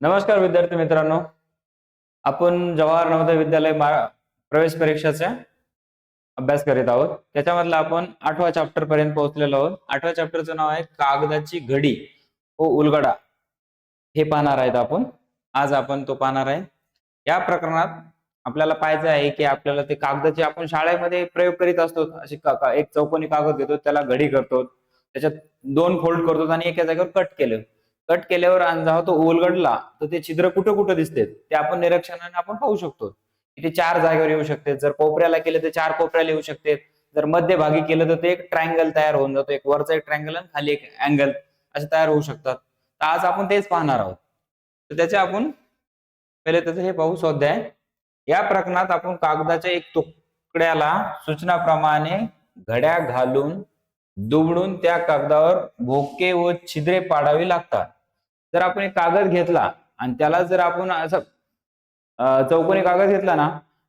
नमस्कार विद्यार्थी मित्रांनो. आपण जवाहर नवोदय विद्यालय प्रवेश परीक्षाचा अभ्यास करीत आहोत. त्याच्यामधला आपण आठवा चॅप्टर पर्यंत पोहोचलेलो आहोत. आठव्या चॅप्टरचं नाव आहे कागदाची घडी. व उलगडा. हे पाहणार आहेत आपण. आज आपण तो पाहणार आहे. या प्रकरणात आपल्याला पाहायचं आहे की आपल्याला ते कागदाचे आपण शाळेमध्ये प्रयोग करीत असतो. अशी का- का- एक चौकोनी कागद घेतो त्याला घडी करतो. त्याच्यात दोन फोल्ड करतो आणि एका जागेवर कट केलं. कट केल्यावर आणि जेव्हा तो तर ते छिद्र कुठं कुठं दिसते? ते आपण निरीक्षणाने आपण पाहू शकतो. ते चार जागेवर येऊ शकते. जर कोपऱ्याला केलं तर चार कोपऱ्याला येऊ शकते. जर मध्यभागी केलं तर ते एक ट्रायंगल तयार होऊन जातो. एक वरचा एक ट्रायंगल आणि खाली एक अँगल असे तयार होऊ शकतात. तर आज आपण तेच पाहणार आहोत. तर त्याचे आपण पहिले त्याचं हे पाहू स्वाध्याय. या प्रकरणात आपण कागदाच्या एक तुकड्याला सूचनाप्रमाणे घड्या घालून दुबडून त्या कागदावर भोके व छिद्रे पाडावी लागतात. जर आपण एक कागद घेतला आणि त्याला जर आपण असं चौकोनी कागद घेतला ना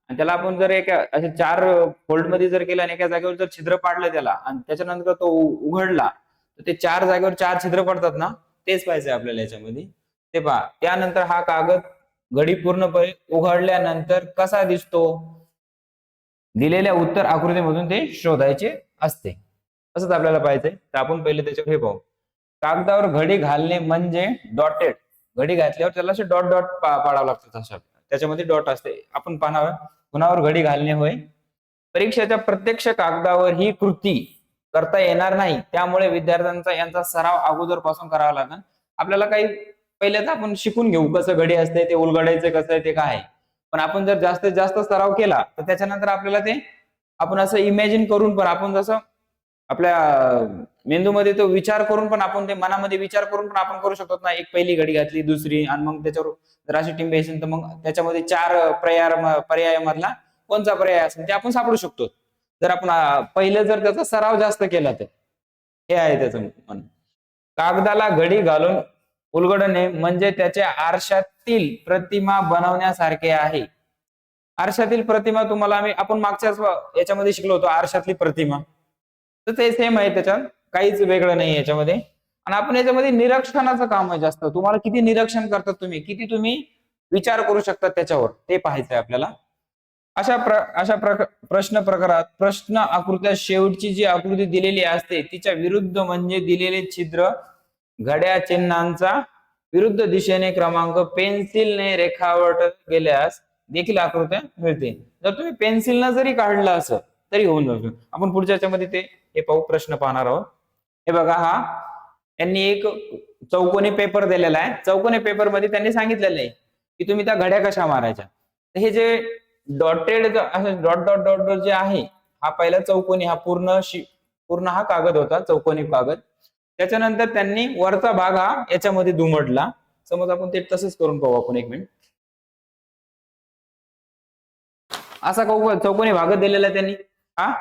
आणि त्याला आपण जर एका असे चार फोल्डमध्ये जर केला आणि एका जागेवर जर छिद्र पाडलं त्याला आणि त्याच्यानंतर तो उघडला तर ते चार जागेवर चार छिद्र पडतात ना तेच पाहिजे आपल्याला याच्यामध्ये. ते पहा त्यानंतर हा कागद घडी पूर्णपणे उघडल्यानंतर कसा दिसतो? दिलेल्या उत्तर आकृतीमधून ते शोधायचे असते. असंच आपल्याला पाहिजे तर आपण पहिले त्याच्यावर हे पाहू. कागदावर घडी घालणे म्हणजे डॉटेड घडी घातल्यावर त्याला असे डॉट डॉट पाडावं लागतात अशा त्याच्यामध्ये डॉट असते. आपण पाहणार कुणावर घडी घालणे होय? परीक्षेच्या प्रत्यक्ष कागदावर ही कृती करता येणार नाही. त्यामुळे विद्यार्थ्यांचा यांचा सराव अगोदरपासून करावा लागेल. आपल्याला काही पहिले तर आपण शिकून घेऊ कसं घडी असते ते उलगडायचं कसं आहे ते काय आहे. पण आपण जर जास्तीत जास्त सराव केला तर त्याच्यानंतर आपल्याला ते आपण असं इमॅजिन करून पण आपण जसं आपल्या मेंदूमध्ये तो विचार करून पण आपण ते मनामध्ये विचार करून पण आपण करू शकतो ना. एक पहिली घडी घातली दुसरी आणि मग त्याच्यावर जर अशी टीम असेल तर मग त्याच्यामध्ये चार पर्याय पर्यायामधला कोणता पर्याय असेल ते आपण सापडू शकतो. जर आपण पहिलं जर त्याचा सराव जास्त केला तर. हे आहे त्याचं म्हणणं. कागदाला घडी घालून उलगडणे म्हणजे त्याच्या आरशातील प्रतिमा बनवण्यासारखे आहे. आरशातील प्रतिमा तुम्हाला आम्ही आपण मागच्याच याच्यामध्ये शिकलो होतो आरशातली प्रतिमा. तर ते सेम आहे त्याच्यात. काहीच वेगळं नाही याच्यामध्ये. आणि आपण याच्यामध्ये निरीक्षणाचं काम आहे जास्त. तुम्हाला किती निरीक्षण करतात तुम्ही किती तुम्ही विचार करू शकता त्याच्यावर. ते पाहायचंय आपल्याला. अशा प्र अशा प्रक प्रश्न प्रकारात प्रश्न आकृत्या शेवटची जी आकृती दिलेली असते तिच्या विरुद्ध म्हणजे दिलेले छिद्र घड्या चिन्हांचा विरुद्ध दिशेने क्रमांक पेन्सिलने रेखावट गेल्यास देखील आकृत्या मिळते. जर तुम्ही पेन्सिलनं जरी काढलं असं तरी होऊन जाऊ आपण पुढच्या याच्यामध्ये ते हे पाहू प्रश्न पाहणार आहोत. हे बघा हा. त्यांनी एक चौकोनी पेपर दिलेला आहे. चौकोनी पेपरमध्ये त्यांनी सांगितलेलं आहे की तुम्ही त्या घड्या कशा मारायच्या? हे जे dotted dot dot dot dot जे आहे हा पहिला चौकोनी हा पूर्ण पूर्ण हा कागद होता चौकोनी कागद. त्याच्यानंतर त्यांनी वरचा भाग हा याच्यामध्ये दुमडला. समज आपण ते तसंच करून पाहू आपण एक मिनिट असा चौकोनी भागत दिलेला आहे त्यांनी. हा?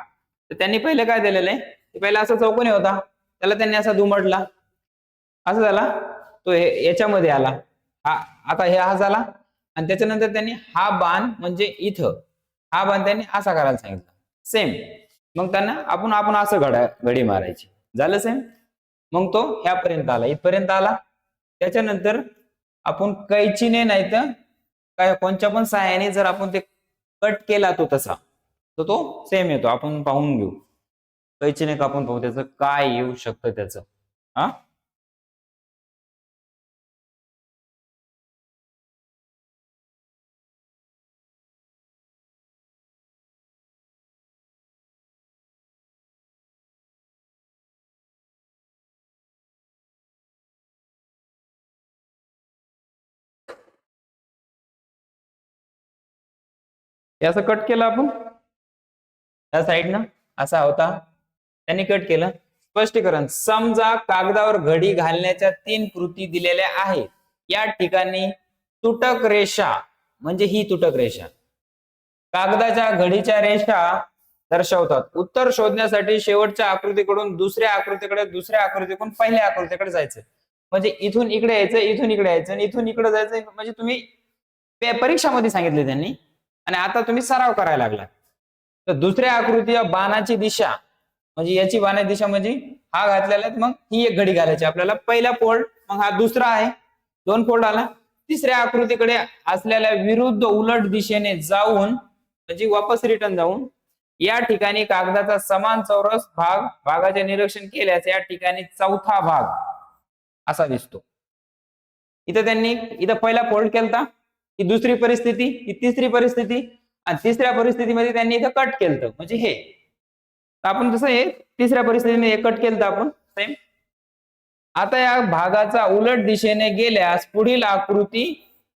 तर त्यांनी पहिले काय दिलेलं आहे? पहिला असा चौकोनी होता. त्याला त्यांनी असा दुमडला असा झाला. तो याच्यामध्ये आला. हा आता हे हा झाला. आणि त्याच्यानंतर त्यांनी हा बाण म्हणजे इथं. हा बाण त्यांनी असा करायला सांगितला. सेम मग त्यांना आपण आपण असं घडा घडी मारायची. झालं सेम मग तो ह्यापर्यंत आला. इथपर्यंत आला. त्याच्यानंतर आपण कैचीने नाही तर काय कोणत्या पण सहाय्याने जर आपण ते कट केला तो तसा. तर तो सेम येतो. आपण पाहून घेऊ. कैचीने कापून पाहू? त्याचं काय येऊ शकतं त्याचं? हा? हे कट केलं आपण? या साईडनं असा होता. त्यांनी कट केलं. स्पष्टीकरण समजा कागदावर घडी घालण्याच्या तीन कृती दिलेल्या आहेत. या ठिकाणी तुटक रेषा म्हणजे ही तुटक रेषा. कागदाच्या घडीच्या रेषा दर्शवतात. उत्तर शोधण्यासाठी शेवटच्या आकृतीकडून दुसऱ्या आकृतीकडे दुसऱ्या आकृतीकडून पहिल्या आकृतीकडे जायचं. म्हणजे इथून इकडे यायचं इथून इकडे यायचं आणि इथून इकडे जायचं. म्हणजे तुम्ही परीक्षामध्ये सांगितले त्यांनी. आणि आता तुम्ही सराव करायला लागला तर दुसऱ्या आकृती बाणाची दिशा म्हणजे याची बाणाची दिशा म्हणजे हा घातलेला मग ही एक घडी घालायची. आपल्याला पहिला फोल्ड मग हा दुसरा आहे. दोन फोल्ड आला. तिसऱ्या आकृतीकडे असलेल्या विरुद्ध उलट दिशेने जाऊन म्हणजे वापस रिटर्न जाऊन या ठिकाणी कागदाचा समान चौरस भाग भागाचे निरीक्षण केल्यास या ठिकाणी चौथा भाग असा दिसतो. इथं त्यांनी इथं पहिला फोल्ड केलता. ही दुसरी परिस्थिती ही तिसरी परिस्थिती आणि तिसऱ्या परिस्थितीमध्ये त्यांनी इथं कट केलं म्हणजे हे. आपण जसं हे तिसऱ्या परिस्थितीमध्ये कट केलं आपण. सेम आता या भागाचा उलट दिशेने गेल्यास पुढील आकृती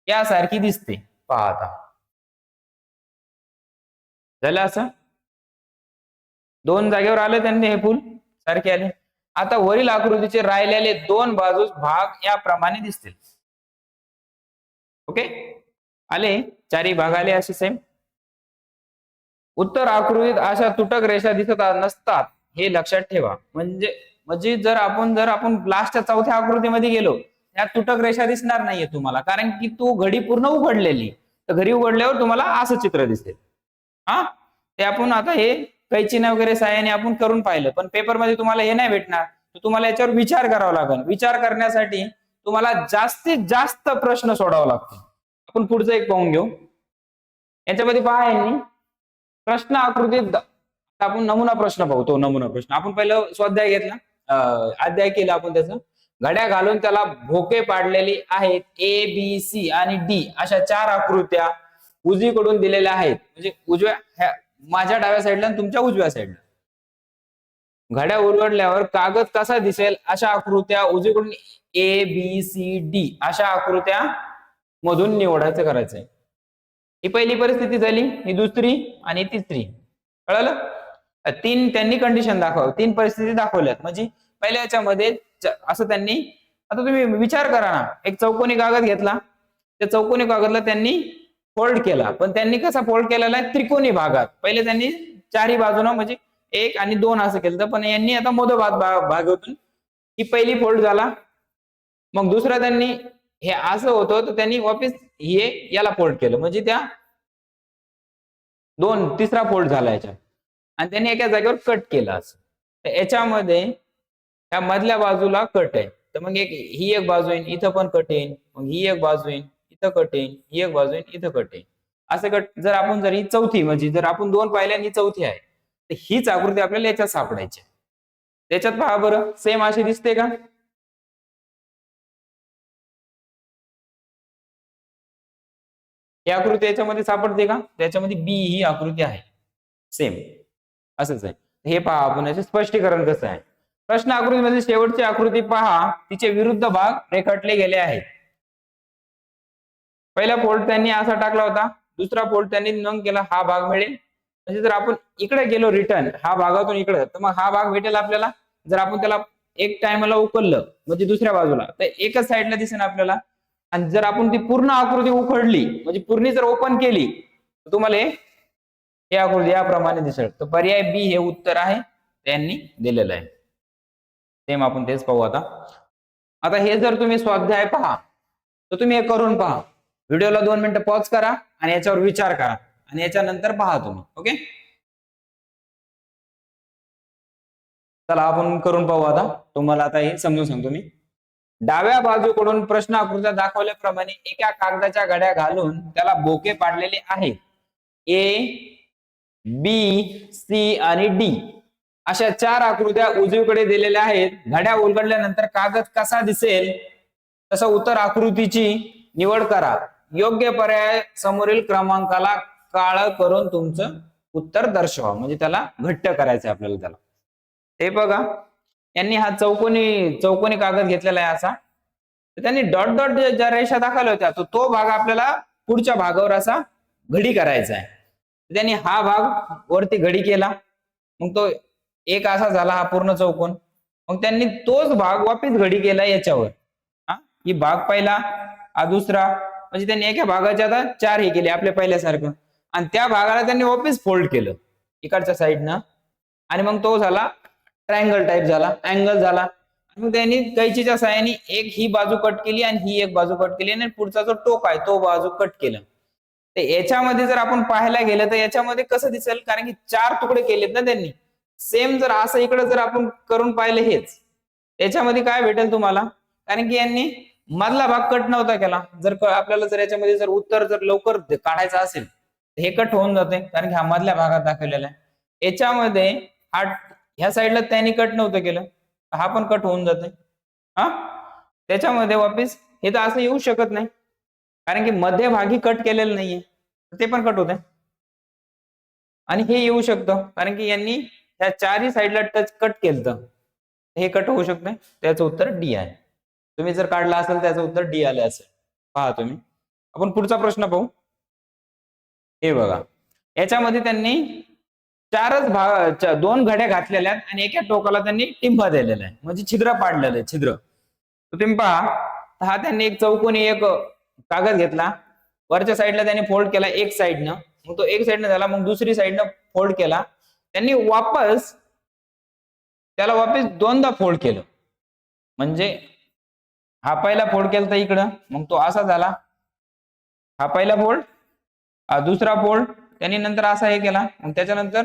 यासारखी दिसते. पहा आता. झालं असं? दोन जागेवर आलं त्यांनी हे फुल? सारखे आले. आता वरील आकृतीचे राहिलेले दोन बाजूस भाग याप्रमाणे दिसतील. ओके? आले? चारी भाग आले असे सेम उत्तर आकृतीत अशा तुटक रेषा दिसत नसतात हे लक्षात ठेवा. म्हणजे म्हणजे जर आपण जर आपण लास्टच्या चौथ्या आकृतीमध्ये गेलो त्या तुटक रेषा दिसणार नाहीये तुम्हाला कारण की तू घडी पूर्ण उघडलेली. तर घडी उघडल्यावर तुम्हाला असं चित्र दिसेल. हा? ते आपण आता हे कैचीने वगैरे साह्याने आपण करून पाहिलं पण पेपरमध्ये तुम्हाला हे नाही भेटणार. तर तुम्हाला याच्यावर विचार करावा लागेल. विचार करण्यासाठी तुम्हाला जास्तीत जास्त प्रश्न सोडावा लागतो आपण पुढचं एक पाहून घेऊ. याच्यामध्ये पहा यांनी प्रश्न आकृतीत आपण नमुना प्रश्न पाहू तो नमुना प्रश्न. आपण पहिलं स्वाध्याय घेतला. अध्याय केला आपण त्याचं. घड्या घालून त्याला भोके पाडलेली आहेत ए बी सी आणि डी अशा चार आकृत्या उजवीकडून दिलेल्या आहेत. म्हणजे उजव्या ह्या- माझ्या डाव्या साईडला आणि तुमच्या उजव्या साईडला घड्या उलगडल्यावर कागद कसा दिसेल अशा आकृत्या उजवीकडून ए बी सी डी अशा आकृत्या मधून निवडायचं करायचंय. ही पहिली परिस्थिती झाली ही दुसरी आणि तिसरी. कळलं? तीन त्यांनी कंडिशन दाखव तीन परिस्थिती दाखवल्यात. म्हणजे पहिल्या याच्यामध्ये असं त्यांनी आता तुम्ही विचार करा ना. एक चौकोनी कागद घेतला. त्या चौकोनी कागदला त्यांनी फोल्ड केला. पण त्यांनी कसा फोल्ड केलेला आहे? त्रिकोणी भागात. पहिले त्यांनी चारही बाजूनं म्हणजे एक आणि दोन असं केलं पण यांनी आता मधोभाग भा- भागातून ही पहिली फोल्ड झाला. मग दुसरा त्यांनी हे असं होतं तर त्यांनी वापिस हे याला फोल्ड केलं. म्हणजे त्या दोन तिसरा फोल्ड झाला याच्यात. आणि त्यांनी एका जागेवर कट केलं असं. तर याच्यामध्ये त्या मधल्या बाजूला कट आहे. तर मग एक ही एक बाजू येईन इथं पण कट येईन. मग ही एक बाजू येईन इथं कट येईन. ही एक बाजू येईन इथं कट येईन. असं कट जर आपण जर ही चौथी म्हणजे जर आपण दोन पाहिल्या आणि ही चौथी आहे तर हीच आकृती आपल्याला याच्यात सापडायची त्याच्यात पहा बरं सेम अशी दिसते का? ही आकृती याच्यामध्ये सापडते का? त्याच्यामध्ये बी ही आकृती आहे. सेम असंच आहे. हे पहा आपण याचे स्पष्टीकरण कसं आहे? प्रश्न आकृतीमध्ये शेवटची आकृती पहा. तिचे विरुद्ध भाग रेखाटले गेले आहेत. पहिला फोल्ड त्यांनी असा टाकला होता. दुसरा फोल्ड त्यांनी नंग केला हा भाग मिळेल. म्हणजे जर आपण इकडे गेलो रिटर्न हा भागातून इकडे तर मग हा भाग भेटेल आपल्याला. जर आपण त्याला एक टायमाला उकललं म्हणजे दुसऱ्या बाजूला तर एकच साईडला दिसेल आपल्याला. आणि जर आपण ती पूर्ण आकृती उखडली म्हणजे पूर्ण जर ओपन केली तर तुम्हाला हे आकृती याप्रमाणे दिसेल. तर पर्याय बी हे उत्तर आहे त्यांनी दिलेलं आहे. सेम आपण तेच पाहू आता. आता हे जर तुम्ही स्वाध्याय पहा तर तुम्ही हे करून पहा. व्हिडिओला दोन मिनिटं पॉज करा आणि याच्यावर विचार करा. आणि याच्यानंतर पहा तुम्ही ओके? चला आपण करून पाहू आता. तुम्हाला आता हे समजून सांगतो मी. डाव्या बाजूकडून प्रश्न आकृत्या दाखवल्याप्रमाणे एका कागदाच्या घड्या घालून त्याला बोके पाडलेले आहेत. ए बी सी आणि डी अशा चार आकृत्या उजवीकडे दिलेल्या आहेत. घड्या उलगडल्यानंतर कागद कसा दिसेल? तसं उत्तर आकृतीची निवड करा. योग्य पर्याय समोरील क्रमांकाला काळ करून तुमचं उत्तर दर्शवा. म्हणजे त्याला घट्ट करायचं आपल्याला त्याला. हे बघा. यांनी हा चौकोनी चौकोनी कागद घेतलेला आहे असा. तर त्यांनी डॉट डॉट ज्या रेषा दाखवल्या होत्या तो तो भाग आपल्याला पुढच्या भागावर असा घडी करायचा आहे. त्यांनी हा भाग वरती घडी केला. मग तो एक असा झाला हा पूर्ण चौकोन. मग त्यांनी तोच भाग वापिस घडी केला याच्यावर. हा? ही भाग पहिला हा दुसरा. म्हणजे त्यांनी एका भागाच्या आता चार हे केले आपल्या पहिल्यासारखं. आणि त्या भागाला त्यांनी वापिस फोल्ड केलं इकडच्या साईडनं. आणि मग तो झाला ट्रायंगल टाईप झाला अँगल झाला. मग त्यांनी कैचीच्या साह्याने एक ही बाजू कट केली आणि ही एक बाजू कट केली आणि पुढचा जो टोक आहे तो बाजू कट केला. तर याच्यामध्ये जर आपण पाहायला गेलं तर याच्यामध्ये कसं दिसेल? कारण की चार तुकडे केलेत ना त्यांनी. सेम जर असं इकडे जर आपण करून पाहिलं हेच. याच्यामध्ये काय भेटेल तुम्हाला? कारण की यांनी मधला भाग कट नव्हता केला. जर आपल्याला जर याच्यामध्ये जर उत्तर जर लवकर काढायचं असेल तर हे कट होऊन जाते कारण की हा मधल्या भागात दाखवलेला आहे. याच्यामध्ये हा ह्या साईडला त्यांनी कट नव्हतं केलं. हा पण कट होऊन जाते हा? त्याच्यामध्ये वापिस हे तर असं येऊ शकत नाही. कारण की मध्यभागी कट केलेलं नाहीये. ते पण कट होते आणि हे येऊ शकतं. कारण की यांनी ह्या चारही साईडला टच कट केलं हे कट होऊ शकते त्याचं उत्तर डी आहे. तुम्ही जर काढला असेल त्याचं उत्तर डी आलं असेल. पहा तुम्ही. आपण पुढचा प्रश्न पाहू. हे बघा. याच्यामध्ये त्यांनी चारच भाग चा- दोन घड्या घातलेल्या आहेत आणि एका टोकाला त्यांनी टिंबा दिलेला आहे. म्हणजे छिद्र पाडलेलं आहे छिद्र. टिंपा तुम्ही पहा हा त्यांनी एक चौकोनी एक कागद घेतला. वरच्या साईडला त्यांनी फोल्ड केला एक साईडनं. मग तो एक साईडनं झाला मग दुसरी साईडनं फोल्ड केला. त्यांनी वापस त्याला वापस दोनदा फोल्ड केलं. म्हणजे हा पहिला फोल्ड केला तर इकडं मग तो असा झाला. हा पहिला फोल्ड हा दुसरा फोल्ड त्यांनी नंतर असा हे केला. मग त्याच्यानंतर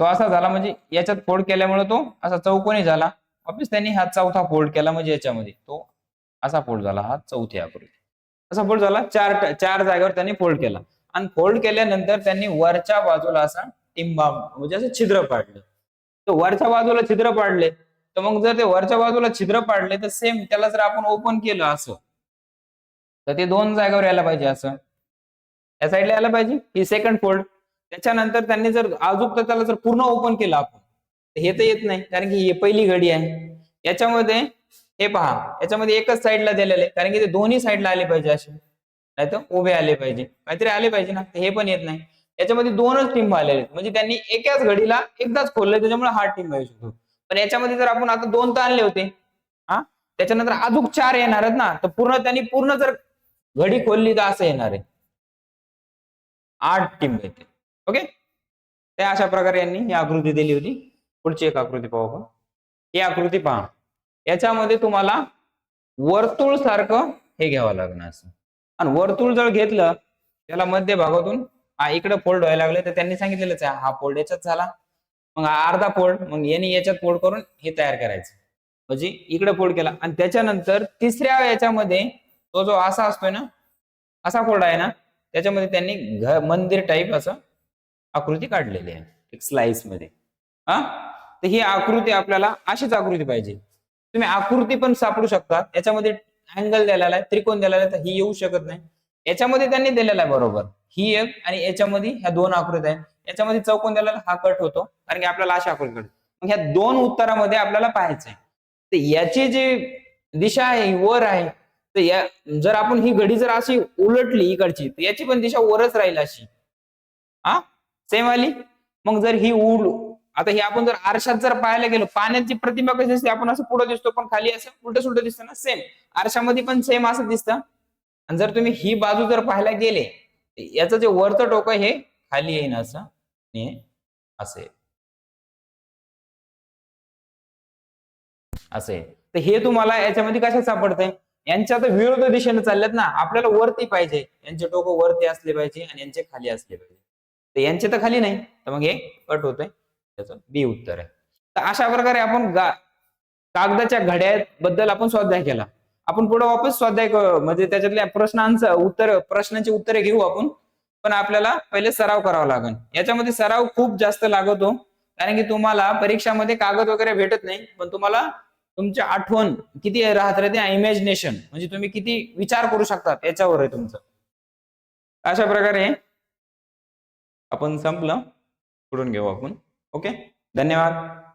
तो असा झाला म्हणजे याच्यात फोल्ड केल्यामुळे तो असा चौकोनी झाला. वापस त्यांनी हा चौथा फोल्ड केला म्हणजे याच्यामध्ये. तो असा फोल्ड झाला हा चौथी आकृती. असा फोल्ड झाला चार चार जागेवर त्यांनी फोल्ड केला. आणि फोल्ड केल्यानंतर त्यांनी वरच्या बाजूला असा टिंबा म्हणजे असं छिद्र पाडलं. तर वरच्या बाजूला छिद्र पाडले. तर मग जर ते वरच्या बाजूला छिद्र पाडले तर सेम त्याला जर आपण ओपन केलं असं तर ते दोन जागेवर यायला पाहिजे असं. या साईडला यायला पाहिजे ही सेकंड फोल्ड त्याच्यानंतर त्यांनी जर अजून तर त्याला जर पूर्ण ओपन केलं आपण हे तर येत नाही कारण की ही पहिली घडी आहे. याच्यामध्ये हे पहा याच्यामध्ये एकच साईडला दिलेलं आहे कारण की ते दोन्ही साईडला आले पाहिजे असे. नाही तर उभे आले पाहिजे. काहीतरी आले पाहिजे ना हे पण येत नाही. याच्यामध्ये दोनच टीम आलेले आहेत. म्हणजे त्यांनी एकाच घडीला एकदाच खोलले त्याच्यामुळे हा टीम येऊ शकतो. पण याच्यामध्ये जर आपण आता दोन तर आणले होते हा? त्याच्यानंतर अजून चार येणार आहेत ना तर पूर्ण त्यांनी पूर्ण जर घडी खोलली तर असं येणार आहे. आठ टीम येते ओके त्या अशा प्रकारे यांनी ही आकृती दिली होती. पुढची एक आकृती पाहू आपण. ही आकृती पहा. याच्यामध्ये तुम्हाला वर्तुळ सारखं हे घ्यावं लागणार असं. आणि वर्तुळ जर घेतलं त्याला मध्य भागातून हा इकडे फोल्ड व्हायला लागले तर त्यांनी सांगितलेलंच आहे हा फोल्ड याच्यात झाला. मग हा अर्धा फोल्ड मग यांनी याच्यात फोल्ड करून हे तयार करायचं. म्हणजे इकडे फोल्ड केला. आणि त्याच्यानंतर तिसऱ्या याच्यामध्ये तो जो असा असतोय ना असा फोल्ड आहे ना त्याच्यामध्ये त्यांनी घ मंदिर टाईप असं आकृती काढलेली आहे एक स्लाइसमध्ये. हा? तर ही आकृती आपल्याला अशीच आकृती पाहिजे. तुम्ही आकृती पण सापडू शकता. याच्यामध्ये अँगल दिलेला आहे त्रिकोण दिलेला आहे तर ही येऊ शकत नाही. याच्यामध्ये त्यांनी दिलेला आहे बरोबर. ही एक आणि याच्यामध्ये ह्या दोन आकृती आहेत. याच्यामध्ये चौकोन दिलेला हा कट होतो. कारण की आपल्याला अशा आकृती कट मग ह्या दोन उत्तरामध्ये आपल्याला पाहायचंय तर याची जी दिशा आहे वर आहे. तर या जर आपण ही घडी जर अशी उलटली इकडची तर याची पण दिशा वरच राहील अशी. हा? सेम आली मग जर ही उल आता ही आपण जर आरशात जर पाहायला गेलो पाण्याची प्रतिमा कशी असते आपण असं पुढे दिसतो पण खाली असं उलट सुलट दिसतं ना? सेम आरशामध्ये पण सेम असं दिसतं. आणि जर तुम्ही ही बाजू जर पाहायला गेले याचं जे वरचं टोक हे खाली येईन असं हे असं असे तर हे तुम्हाला याच्यामध्ये कशा सापडतंय? यांच्या तर विरुद्ध दिशेने चालल्यात ना. आपल्याला वरती पाहिजे. यांचे टोक वरती असले पाहिजे आणि यांचे खाली असले पाहिजे. तर यांचे तर खाली नाही. तर मग हे कट होतंय. त्याचं बी उत्तर आहे. तर अशा प्रकारे आपण गा कागदाच्या घड्या बद्दल आपण स्वाध्याय केला. आपण पुढे वापस स्वाध्याय म्हणजे त्याच्यातल्या प्रश्नांचं उत्तर प्रश्नांची उत्तरे घेऊ आपण. पण आपल्याला पहिले सराव करावा लागेल. याच्यामध्ये सराव खूप जास्त लागतो. कारण की तुम्हाला परीक्षामध्ये कागद वगैरे भेटत नाही. पण तुम्हाला तुमची आठवण किती राहत राहते इमॅजिनेशन म्हणजे तुम्ही किती विचार करू शकता याच्यावर आहे तुमचं. अशा प्रकारे आपण संपलं. पुढून घेऊ आपण. ओके? धन्यवाद.